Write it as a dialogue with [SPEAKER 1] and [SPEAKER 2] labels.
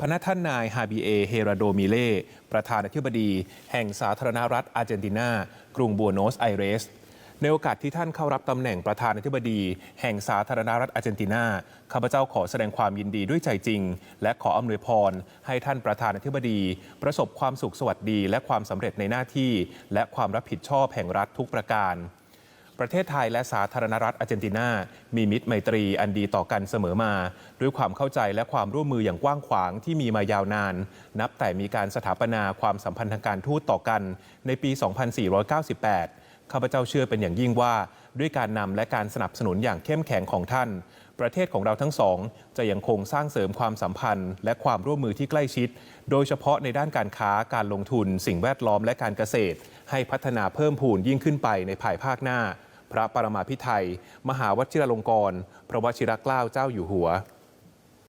[SPEAKER 1] พระท่านนายฮาบิเอเฮราโดมิเล่ ประธานาธิบดี แห่งสาธารณรัฐอาร์เจนตินา กรุงบัวโนสไอเรส ในโอกาสที่ท่านเข้ารับตำแหน่งประธานาธิบดี แห่งสาธารณรัฐอาร์เจนตินา ข้าพเจ้าขอแสดงความยินดีด้วยใจจริง และขออำนวยพร ให้ท่านประธานาธิบดี ประสบความสุขสวัสดี และความสำเร็จในหน้าที่ และความรับผิดชอบแห่งรัฐทุกประการ ประเทศไทยและสาธารณรัฐอาร์เจนตินา มีมิตรไมตรีอันดีต่อกันเสมอมา ด้วยความเข้าใจและความร่วมมืออย่างกว้างขวางที่มีมายาวนาน นับแต่มีการสถาปนาความสัมพันธ์ทางการทูตต่อกัน ในปี 2498 ข้าพเจ้าเชื่อเป็นอย่างยิ่งว่า ด้วยการนำและการสนับสนุนอย่างเข้มแข็งของท่าน ประเทศของเราทั้งสอง จะยังคงสร้างเสริมความสัมพันธ์ และความร่วมมือที่ใกล้ชิด โดยเฉพาะในด้านการค้าการลงทุน สิ่งแวดล้อมและการเกษตร ให้พัฒนาเพิ่มพูนยิ่งขึ้นไปในภายภาคหน้า พระปรมาภิไธยมหาวชิรลงกร พระวชิรเกล้าเจ้าอยู่หัว